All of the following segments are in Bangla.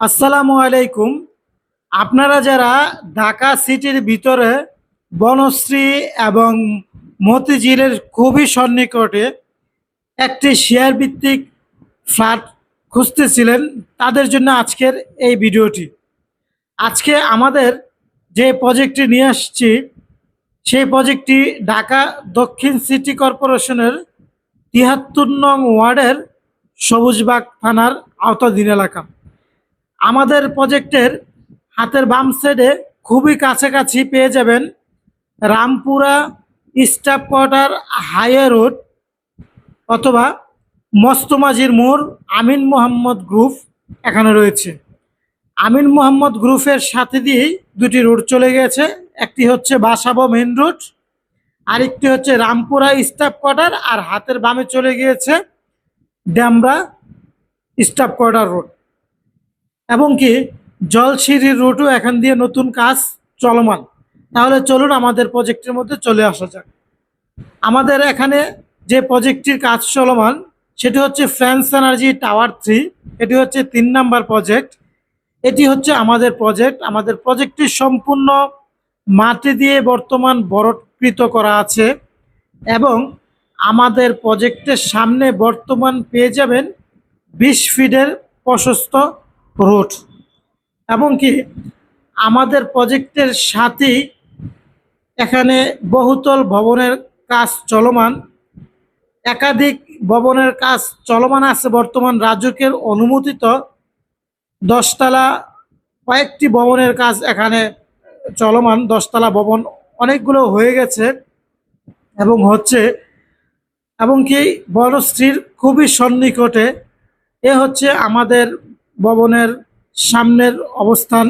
আসসালামু আলাইকুম। আপনারা যারা ঢাকা সিটির ভিতরে বনশ্রী এবং মতিঝিলের খুবই সন্নিকটে একটি শেয়ার ভিত্তিক ফ্ল্যাট খুঁজতেছিলেন, তাদের জন্য আজকের এই ভিডিওটি। আজকে আমাদের যে প্রজেক্টটি নিয়ে আসছি, সেই প্রজেক্টটি ঢাকা দক্ষিণ সিটি কর্পোরেশনের তিয়াত্তর নং ওয়ার্ডের সবুজবাগ থানার আওতাধীন এলাকা। আমাদের প্রজেক্টের হাতের বাম সাইডে খুবই কাছাকাছি পেয়ে যাবেন Rampura staff quarter highway road অথবা মস্তমাজির মোড় আমিন মোহাম্মদ গ্রুপ এখানে রয়েছে। আমিন মোহাম্মদ গ্রুপের সাথে দিয়েই দুটি রোড চলে গেছে। একটি হচ্ছে বাসাবো মেন রোড, আরেকটি হচ্ছে রামপুরা স্টাফ কোয়ার্টার আর হাতের বামে চলে গিয়েছে ড্যামরা স্টাফ কোয়ার্টার রোড। এবং কি জলসিঁড়ির রুটও এখান দিয়ে নতুন কাজ চলমান। তাহলে চলুন আমাদের প্রজেক্টের মধ্যে চলে আসা যাক। আমাদের এখানে যে প্রজেক্টটির কাজ চলমান, সেটি হচ্ছে ফ্রান্স এনার্জি টাওয়ার থ্রি এটি হচ্ছে তিন নাম্বার প্রজেক্ট এটি হচ্ছে আমাদের প্রজেক্ট আমাদের প্রজেক্টটি সম্পূর্ণ মাটি দিয়ে বর্তমান বরটকৃত করা আছে এবং আমাদের প্রজেক্টের সামনে বর্তমান পেয়ে যাবেন বিশ ফিটের প্রশস্ত রোড। এমনকি আমাদের প্রজেক্টের সাথেই এখানে বহুতল ভবনের কাজ চলমান। একাধিক ভবনের কাজ চলমান আছে বর্তমান রাজুকের অনুমোদিত। দশতলা কয়েকটি ভবনের কাজ এখানে চলমান। দশতলা ভবন অনেকগুলো হয়ে গেছে এবং হচ্ছে এবং কি বনশ্রীর খুবই সন্নিকটে। এ হচ্ছে আমাদের ভবনের সামনের অবস্থান,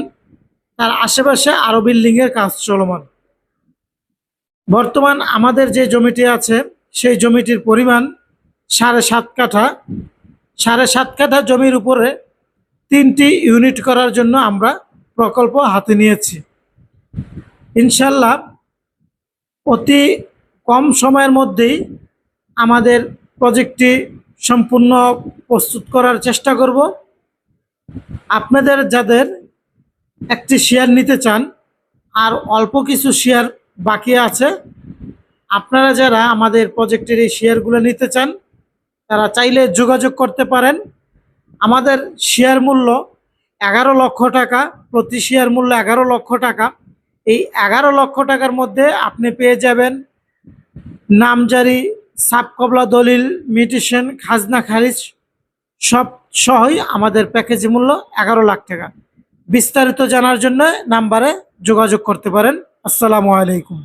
তার আশেপাশে আরও বিল্ডিং এর কাজ চলমান। বর্তমান আমাদের যে জমিটি আছে, সেই জমিটির পরিমাণ সাড়ে সাত কাঠা। সাড়ে সাত কাঠা জমির উপরে তিনটি ইউনিট করার জন্য আমরা প্রকল্প হাতে নিয়েছি। ইনশাল্লাহ অতি কম সময়ের মধ্যেই আমাদের প্রজেক্টটি সম্পূর্ণ প্রস্তুত করার চেষ্টা করব। আপনাদের যাদের একটি শেয়ার নিতে চান, আর অল্প কিছু শেয়ার বাকি আছে, আপনারা যারা আমাদের প্রজেক্টের এই শেয়ারগুলো নিতে চান, তারা চাইলে যোগাযোগ করতে পারেন। আমাদের শেয়ার মূল্য এগারো লক্ষ টাকা, প্রতি শেয়ার মূল্য এগারো লক্ষ টাকা। এই এগারো লক্ষ টাকার মধ্যে আপনি পেয়ে যাবেন নামজারি সাবকবলা দলিল, মিউটেশন, খাজনা খারিজ সব সহই আমাদের প্যাকেজ মূল্য এগারো লাখ টাকা। বিস্তারিত জানার জন্য নাম্বারে যোগাযোগ করতে পারেন। আসসালামু আলাইকুম।